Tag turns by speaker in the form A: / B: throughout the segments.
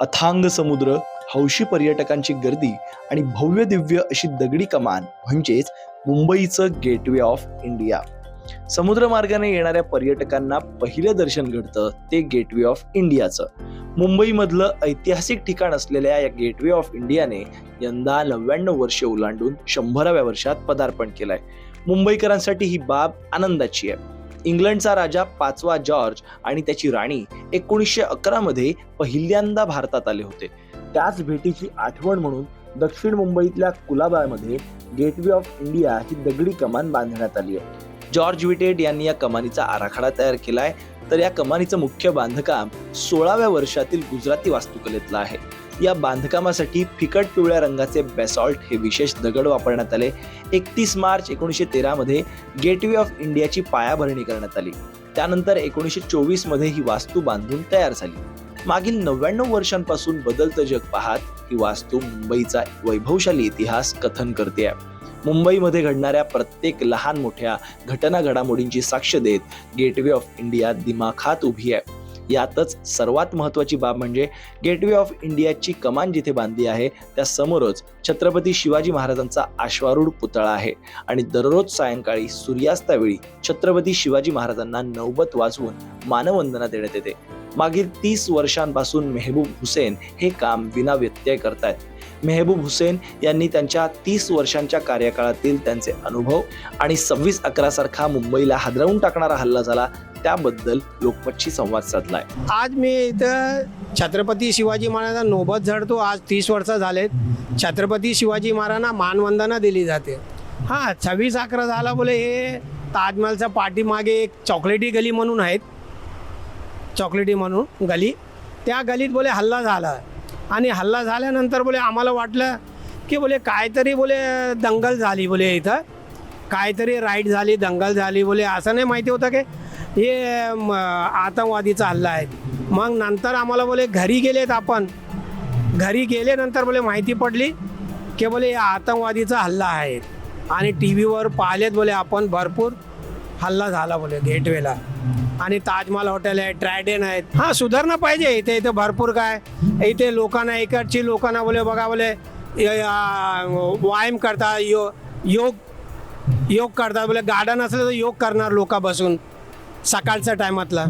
A: अथांग समुद्र हौशी पर्यटकांची गर्दी आणि भव्य दिव्य अशी दगडी कमान म्हणजेच मुंबईचं गेटवे ऑफ इंडिया. समुद्रमार्गाने येणाऱ्या पर्यटकांना पहिलं दर्शन घडतं ते गेटवे ऑफ इंडियाचं. मुंबईमधलं ऐतिहासिक ठिकाण असलेल्या या गेटवे ऑफ इंडियाने यंदा नव्याण्णव वर्षे ओलांडून शंभराव्या वर्षात पदार्पण केलंय. मुंबईकरांसाठी ही बाब आनंदाची आहे. इंग्लंडचा राजा पाचवा जॉर्ज आणि त्याची राणी एकोणीसशे अकरा मध्ये पहिल्यांदा भारतात आले होते. त्याच भेटीची आठवण म्हणून दक्षिण मुंबईतल्या कुलाबामध्ये गेटवे ऑफ इंडिया ही दगडी कमान बांधण्यात आली आहे. जॉर्ज विटेड यांनी या कमानीचा आराखडा तयार केलाय. तर या कमानीचं मुख्य बांधकाम सोळाव्या वर्षातील गुजराती वास्तुकलेतलं आहे. या बांधकामासाठी फिकट पिवळ्या रंगाचे बेसॉल्ट हे विशेष दगड वापरण्यात आले. एकतीस मार्च एकोणीसशे तेरामध्ये गेटवे ऑफ इंडियाची पायाभरणी करण्यात आली. त्यानंतर एकोणीसशे चोवीसमध्ये ही वास्तू बांधून तयार झाली. मागील नव्याण्णव वर्षांपासून बदलतं जग पाहत ही वास्तू मुंबईचा वैभवशाली इतिहास कथन करते आहे मुंबईमध्ये घडणाऱ्या प्रत्येक लहान मोठ्या घटना घडामोडींची साक्ष देत गेटवे ऑफ इंडिया दिमाखात उभी आहे. यातच सर्वात महत्वाची बाब म्हणजे गेटवे ऑफ इंडियाची कमान जिथे बांधली आहे त्या समोरच छत्रपती शिवाजी महाराजांचा अश्वारूढ पुतळा आहे. आणि दररोज सायंकाळी सूर्यास्तावेळी छत्रपती शिवाजी महाराजांना नौबत वाजवून मानवंदना देण्यात येते. मागील तीस वर्षांपासून मेहबूब हुसेन हे काम विना व्यत्यय करतायत. मेहबूब हुसेन यांनी त्यांच्या तीस वर्षांच्या कार्यकाळातील त्यांचे अनुभव आणि सव्वीस अकरा सारखा मुंबईला हादरवून टाकणारा हल्ला झाला त्याबद्दल लोकमतशी संवाद साधलाय.
B: आज मी इथं छत्रपती शिवाजी महाराजांना नोबत झडतो. आज तीस वर्ष झालेत. छत्रपती शिवाजी महाराजांना मानवंदना दिली जाते. हां सव्वीस अकरा झाला बोले हे ताजमहलच्या पाठीमागे एक चॉकलेटी गली म्हणून आहेत. चॉकलेटी म्हणून गली. त्या गलीत बोले हल्ला झाला. आणि हल्ला झाल्यानंतर बोले आम्हाला वाटलं की बोले काहीतरी बोले दंगल झाली बोले इथं. काहीतरी राईट झाली दंगल झाली बोले. असं नाही माहिती होतं की हे आतंकवादीचा हल्ला आहे. मग नंतर आम्हाला बोले घरी गेलेत आपण. घरी गेल्यानंतर बोले माहिती पडली की बोले हे आतंकवादीचा हल्ला आहे. आणि टी व्हीवर पाहिलेत बोले आपण भरपूर. हल्ला झाला बोले गेटवेला. आणि ताजमहाल हॉटेल आहे ट्रायडेन आहेत. हां सुधारणा पाहिजे इथे इथे भरपूर काय. इथे लोकांना इकडची लोकांना बोले बघा बोले व्यायाम करतात यो योग योग करतात बोले गार्डन असलं तर योग करणार लोक बसून सकाळच्या टायमातला.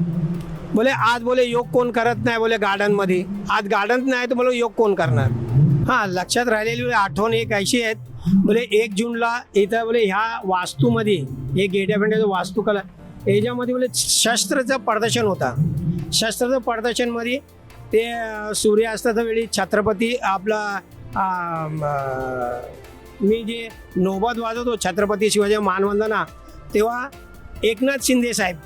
B: बोले आज बोले योग कोण करत नाही बोले गार्डनमध्ये. आज गार्डन नाही तर बोले योग कोण करणार? हां लक्षात राहिलेली आठवण एक अशी आहेत. बोले एक जूनला इथं बोले ह्या वास्तूमध्ये हे गेट्यापिंड्याचं वास्तुकला याच्यामध्ये बोले शस्त्राचं प्रदर्शन होता. शस्त्राचं प्रदर्शनमध्ये ते सूर्यास्ताच्या वेळी छत्रपती आपला मी जे नोबत वाजवतो छत्रपती शिवाजी मानवंदना तेव्हा एकनाथ शिंदे साहेब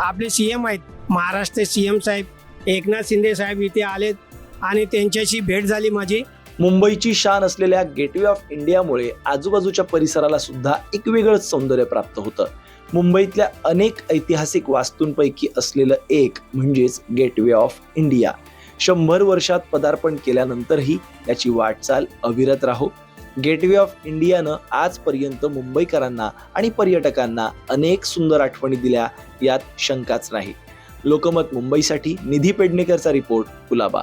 B: आपले सी एम आहेत. महाराष्ट्र सी एम साहेब एकनाथ शिंदे साहेब इथे आलेत आणि त्यांच्याशी भेट झाली माझी.
A: मुंबईची शान असलेल्या गेटवे ऑफ इंडियामुळे आजूबाजूच्या परिसराला सुद्धा एक वेगळंच सौंदर्य प्राप्त होतं. मुंबईतल्या अनेक ऐतिहासिक वास्तूंपैकी असलेलं एक म्हणजेच गेटवे ऑफ इंडिया शंभर वर्षात पदार्पण केल्यानंतरही याची वाटचाल अविरत राहो. गेटवे ऑफ इंडियानं आजपर्यंत मुंबईकरांना आणि पर्यटकांना अनेक सुंदर आठवणी दिल्या यात शंकाच नाही. लोकमत मुंबईसाठी निधी पेडणेकरचा रिपोर्ट कुलाबा.